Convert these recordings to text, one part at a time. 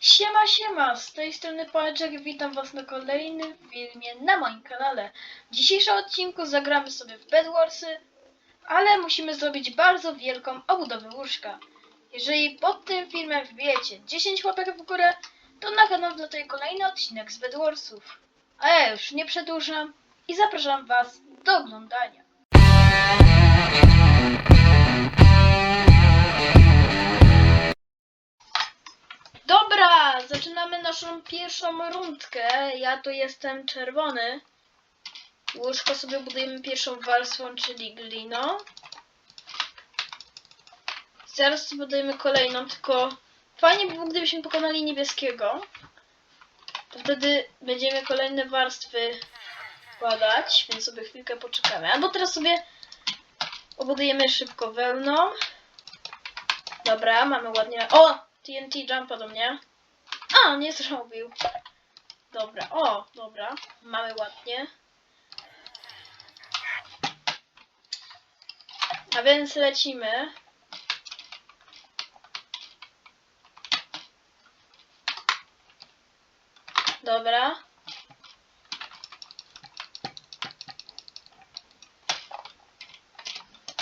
Siema, siema! Z tej strony Pałeczek, witam was na kolejnym filmie na moim kanale. W dzisiejszym odcinku zagramy sobie w Bedwarsy, ale musimy zrobić bardzo wielką obudowę łóżka. Jeżeli pod tym filmem wbijecie 10 łapek w górę, to na kanał wlatuje kolejny odcinek z Bedwarsów. A ja już nie przedłużam i zapraszam was do oglądania. Dobra, zaczynamy naszą pierwszą rundkę. Ja tu jestem czerwony. Łóżko sobie budujemy pierwszą warstwą, czyli gliną. Zaraz budujemy kolejną, tylko fajnie by było, gdybyśmy pokonali niebieskiego. To wtedy będziemy kolejne warstwy wkładać, więc sobie chwilkę poczekamy. Albo teraz sobie obudujemy szybko wełną. Dobra, mamy ładnie. O! TNT jumpa do mnie. A, nie zrobił. Dobra, o, dobra. Mamy ładnie. A więc lecimy. Dobra.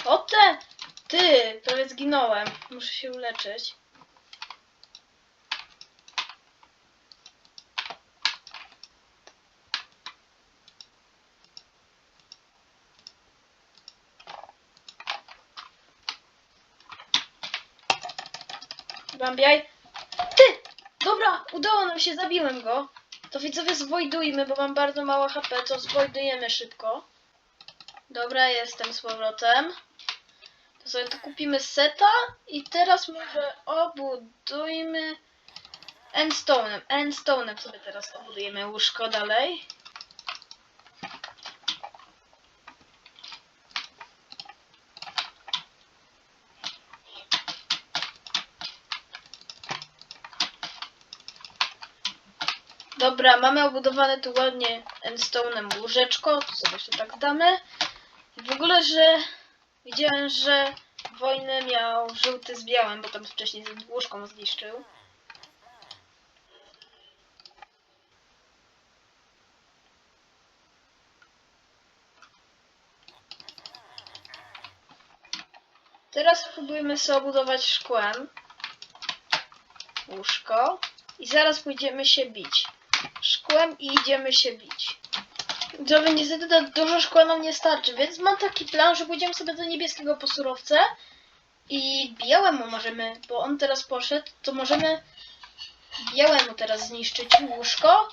O te! Ty! Prawie zginąłem. Muszę się uleczyć. Bambiaj. Ty! Dobra, udało nam się, zabiłem go. To widzowie zwojdujmy, bo mam bardzo mało HP, to zwojdujemy szybko. Dobra, jestem z powrotem. To sobie tu kupimy seta i teraz może obudujmy endstone'em. Endstone'em sobie teraz obudujemy łóżko dalej. Dobra, mamy obudowane tu ładnie endstone'em łóżeczko, to sobie tak damy. I w ogóle, że widziałem, że wojnę miał żółty z białym, bo tam wcześniej z łóżką zniszczył. Teraz spróbujemy sobie obudować szkłem łóżko i zaraz pójdziemy się bić szkłem i idziemy się bić. Widzowie, niestety to dużo szkła nam nie starczy, więc mam taki plan, że pójdziemy sobie do niebieskiego po surowce i białemu możemy, bo on teraz poszedł, to możemy białemu teraz zniszczyć łóżko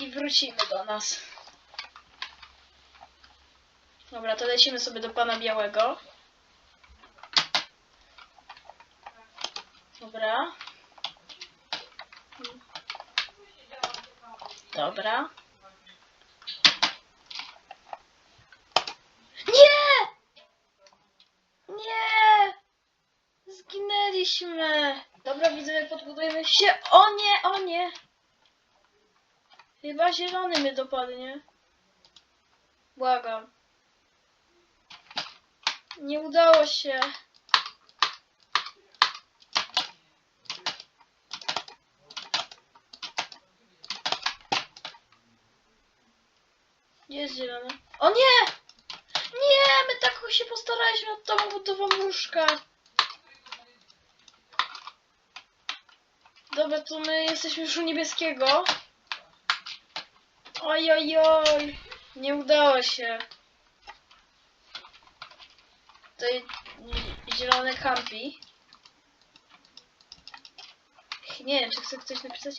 i wrócimy do nas. Dobra, to lecimy sobie do pana białego. Dobra. Dobra. Nie! Nie! Zginęliśmy. Dobra, widzowie, podbudujemy się. O nie, o nie! Chyba zielony mnie dopadnie. Błagam. Nie udało się. Jest zielony? O nie! Nie! My tak się postaraliśmy nad tą budową łóżka. Dobra, to my jesteśmy już u niebieskiego. Oj, oj, oj. Nie udało się. Tutaj zielony kampi. Nie wiem, czy chce ktoś napisać.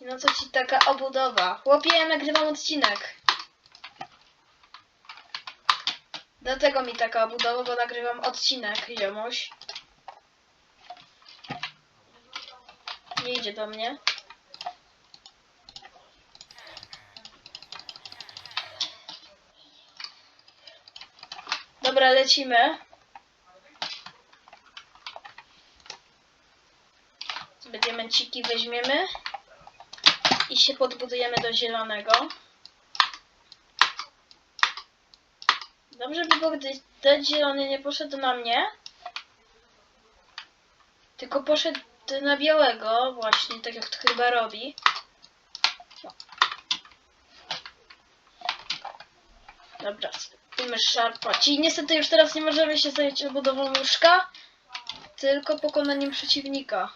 No co ci taka obudowa? Chłopie, ja nagrywam odcinek. Dlatego mi taka obudowa, bo nagrywam odcinek, ziomuś. Nie idzie do mnie. Dobra, lecimy. Sobie diamenciki weźmiemy i się podbudujemy do zielonego. Dobrze by było, gdy ten zielony nie poszedł na mnie, tylko poszedł na białego, właśnie, tak jak to chyba robi. Dobra, spróbujmy szarpać. I niestety już teraz nie możemy się zająć obudową łóżka, tylko pokonaniem przeciwnika.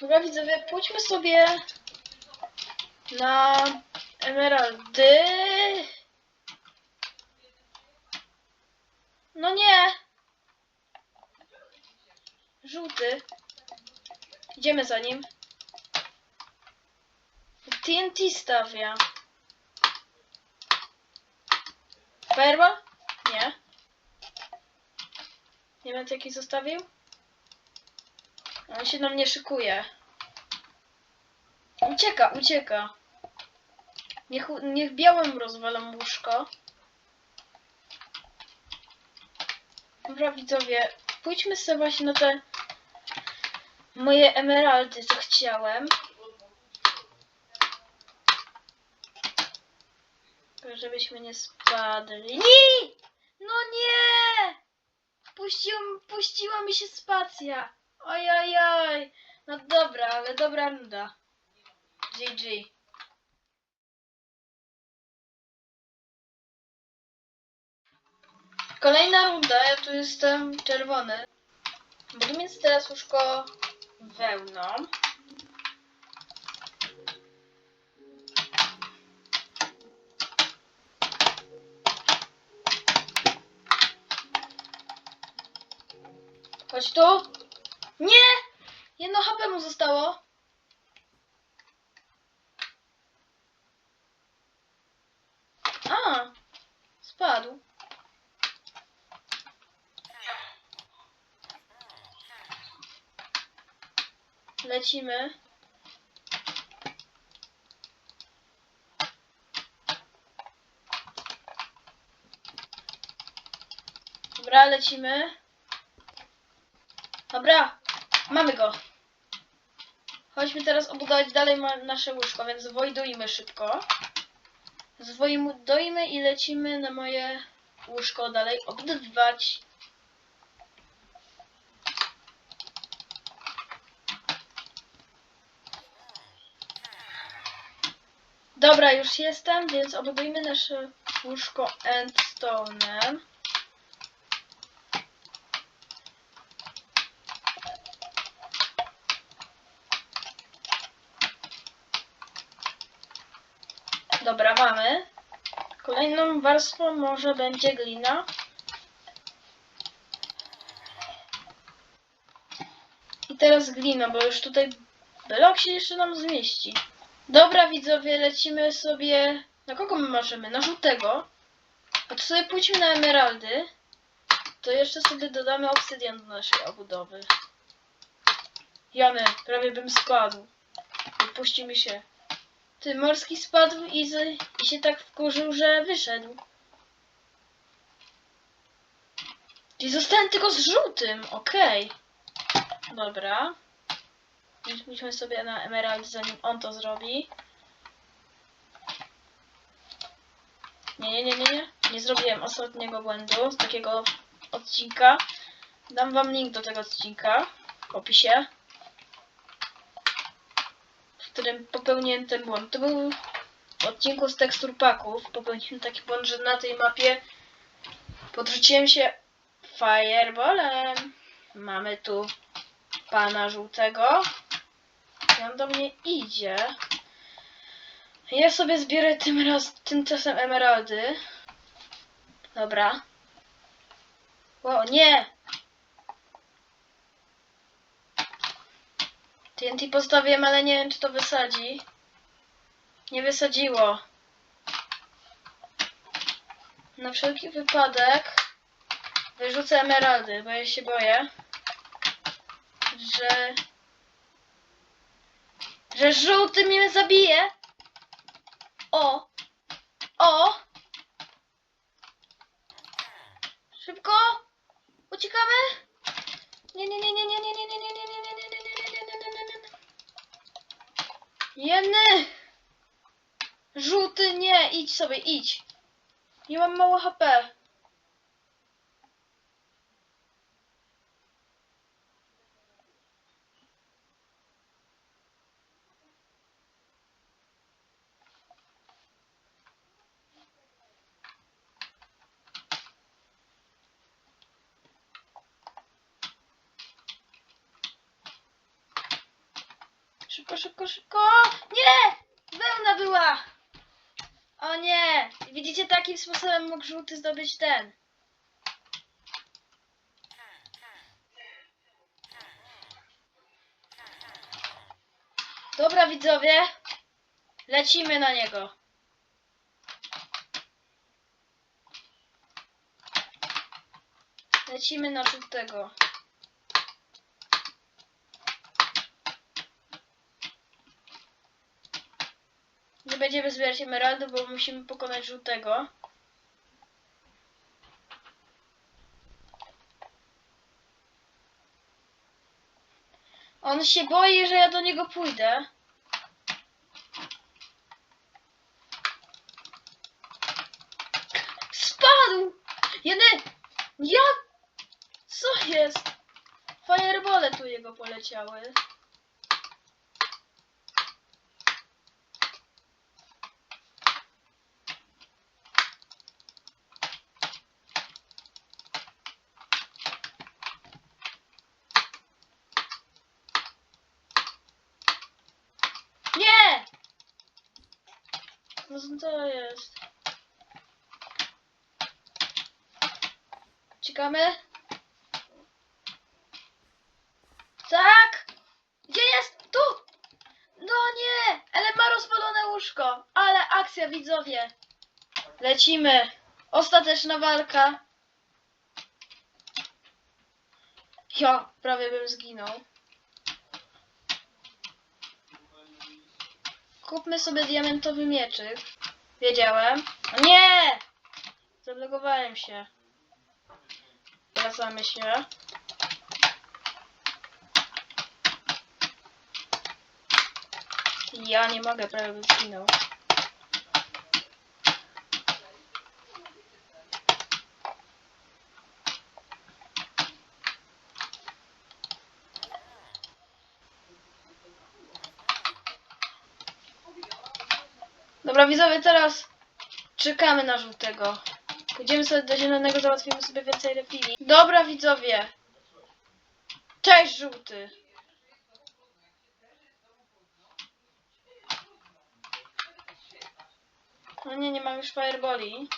Dobra widzowie, pójdźmy sobie na emeraldy. No nie! Żółty. Idziemy za nim. TNT stawia. Fireball? Nie. Nie wiem, jaki zostawił? On się na mnie szykuje. Ucieka, ucieka. Niech, niech białym rozwalam łóżko. Dobra, widzowie, pójdźmy sobie właśnie na te moje emeraldy, co chciałem. Żebyśmy nie spadli. Nie! No nie! Puściło, puściła mi się spacja. Ojojoj. No dobra, ale dobra runda. GG. Kolejna runda, ja tu jestem czerwony. Budu mieć teraz łóżko wełną. Chodź tu. Nie! Jedno HP mu zostało. A! Spadł. Lecimy. Dobra, lecimy. Dobra, mamy go. Chodźmy teraz obudować dalej nasze łóżko, więc zwojdujmy szybko. Zwojdujmy i lecimy na moje łóżko dalej obudowywać. Dobra, już jestem, więc obudujmy nasze łóżko endstone'em. Dobra, mamy. Kolejną warstwą może będzie glina. I teraz glina, bo już tutaj blok się jeszcze nam zmieści. Dobra widzowie, lecimy sobie... Na kogo my możemy? Na żółtego. A to sobie pójdźmy na emeraldy. To jeszcze sobie dodamy obsydian do naszej obudowy. Jany, prawie bym spadł. Wypuści mi się. Ty, morski spadł i, z, i się tak wkurzył, że wyszedł. I zostałem tylko z żółtym, okej. Dobra. Idźmy sobie na emerald, zanim on to zrobi. Nie, nie, nie, nie, nie. Nie zrobiłem ostatniego błędu z takiego odcinka. Dam wam link do tego odcinka w opisie w którym popełniłem ten błąd. To był w odcinku z tekstur paków. Popełniłem taki błąd, że na tej mapie podrzuciłem się fireballem. Mamy tu pana żółtego. On do mnie idzie. Ja sobie zbiorę tym raz, tymczasem emeraldy. Dobra. O, nie! TNT postawiłem, ale nie wiem, czy to wysadzi. Nie wysadziło. Na wszelki wypadek wyrzucę emeraldy, bo ja się boję, że że żółty mnie zabije. O! O! Szybko! Uciekamy! Nie, nie, nie, nie, nie, nie, nie, nie, nie, nie, nie, nie, nie, nie, nie, nie, nie, nie, nie, nie. Jeny! Żółty, nie, idź sobie, idź. Nie mam mało HP. Szybko, szybko, szybko! Nie! Wełna była! O nie! Widzicie, takim sposobem mógł żółty zdobyć ten. Dobra, widzowie. Lecimy na niego. Lecimy na żółtego. Będziemy zbierać emeraldy, bo musimy pokonać żółtego. On się boi, że ja do niego pójdę. Spadł! Jeden! Jak? Co jest? Firebole tu jego poleciały. Nie! No to jest? Czekamy? Tak! Gdzie jest? Tu! No nie! Ale ma rozwalone łóżko! Ale akcja, widzowie! Lecimy! Ostateczna walka! Ja prawie bym zginął. Kupmy sobie diamentowy mieczyk. Wiedziałem. O nie! Zablokowałem się. Wracamy się. Ja nie mogę, prawie bym zginął. Dobra, widzowie, teraz czekamy na żółtego. Pójdziemy sobie do zielonego, załatwimy sobie więcej refili. Dobra, widzowie. Cześć, żółty. No nie, nie mam już fireboli.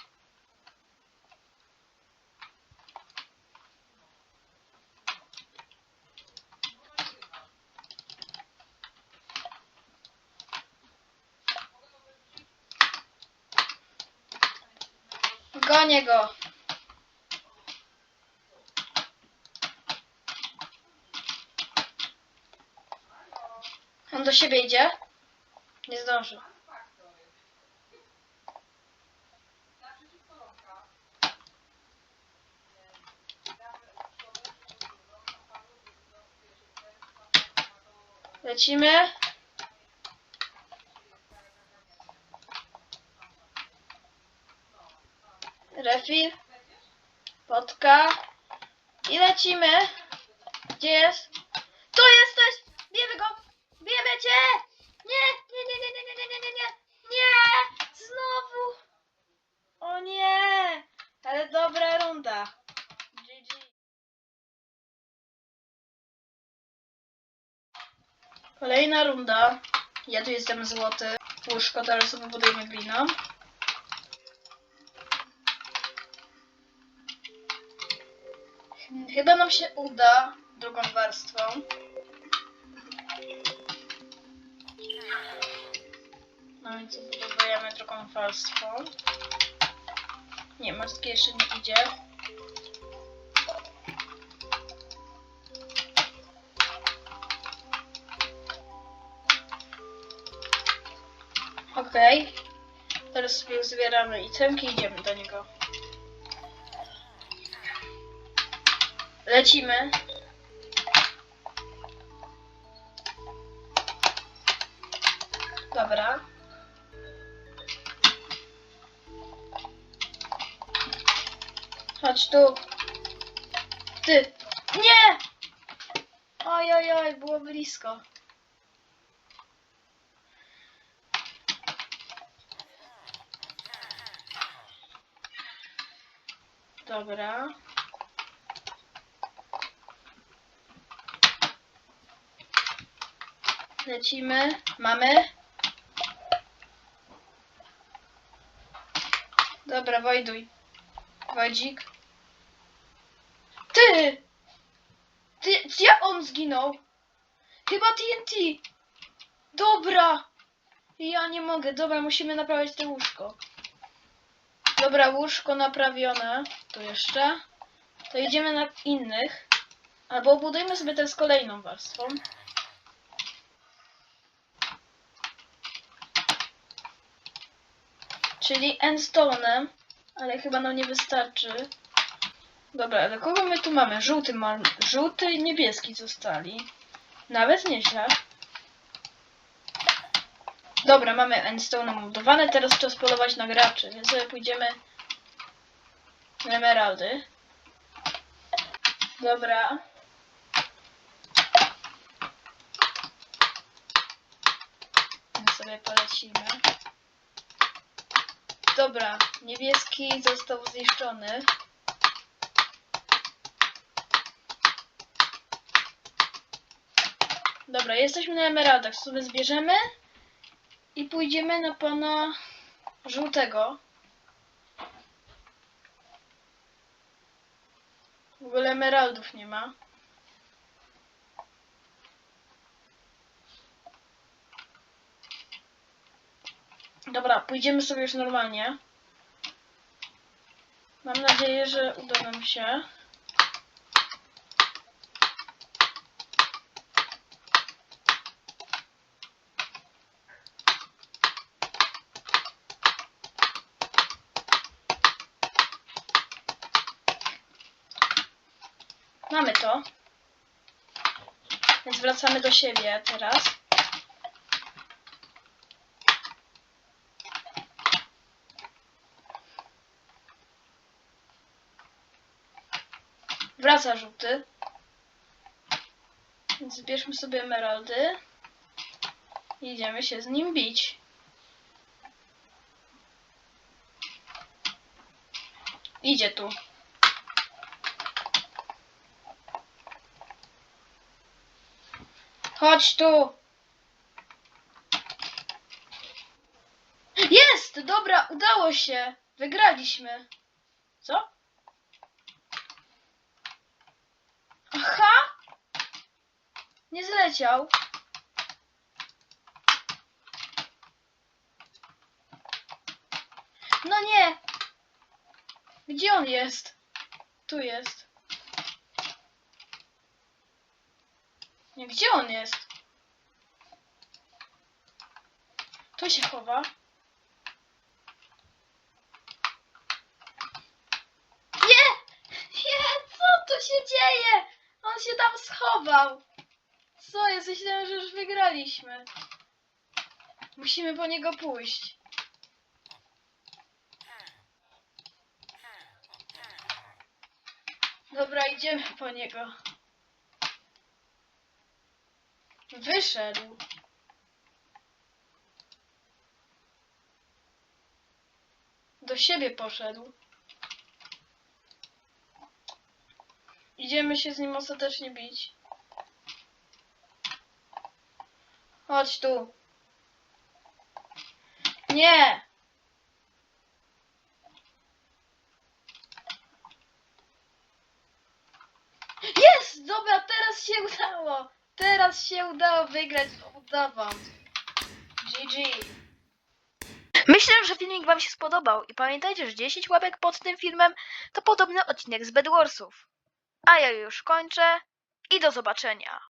Gonię go. On do siebie idzie? Nie zdąży. Lecimy. Refil. Potka. I lecimy. Gdzie jest? Tu jesteś! Nie! Nie, nie, nie, nie, nie, nie, nie, nie, nie! Znowu! O nie! Ale dobra runda. GG. Kolejna runda. Ja tu jestem złoty. Łóżko teraz sobie budujemy gliną. Chyba nam się uda drugą warstwą. No więc budujemy drugą warstwą. Nie, mostki jeszcze nie idzie. Okej. Teraz sobie zbieramy itemki i idziemy do niego. Lecimy. Dobra. Chodź tu. Ty. Nie! Oj, oj, oj, było blisko. Dobra. Lecimy. Mamy. Dobra, Wojduj. Wodzik. Ty! Ty, jak on zginął? Chyba TNT. Dobra. Ja nie mogę. Dobra, musimy naprawić to łóżko. Dobra, łóżko naprawione. Tu jeszcze. To idziemy na innych. Albo budujmy sobie ten z kolejną warstwą. Czyli endstone'em, ale chyba nam nie wystarczy. Dobra, ale kogo my tu mamy? Żółty. Żółty i niebieski zostali. Nawet nieźle. Dobra, mamy endstone budowane, teraz czas polować na graczy, więc sobie pójdziemy na emeraldy. Dobra. My sobie polecimy. Dobra, niebieski został zniszczony. Dobra, jesteśmy na emeraldach. Sobie zbierzemy i pójdziemy na pana żółtego. W ogóle emeraldów nie ma. Dobra, pójdziemy sobie już normalnie. Mam nadzieję, że uda nam się. Mamy to. Więc wracamy do siebie teraz. Żółty. Więc zbierzmy sobie emeraldy. I idziemy się z nim bić. Idzie tu. Chodź tu. Jest! Dobra, udało się. Wygraliśmy. Co? Aha! Nie zleciał. No nie! Gdzie on jest? Tu jest. Nie, gdzie on jest? Tu się chowa. Nie! Nie! Co tu się dzieje? On się tam Co jest? Myślałem, że już wygraliśmy. Musimy po niego pójść. Dobra, idziemy po niego. Wyszedł. Do siebie poszedł. Idziemy się z nim ostatecznie bić. Chodź tu. Nie! Jest! Dobra, teraz się udało! Teraz się udało wygrać z Udawą. GG. Myślę, że filmik Wam się spodobał i pamiętajcie, że 10 łapek pod tym filmem to podobny odcinek z Bedwarsów. A ja już kończę i do zobaczenia.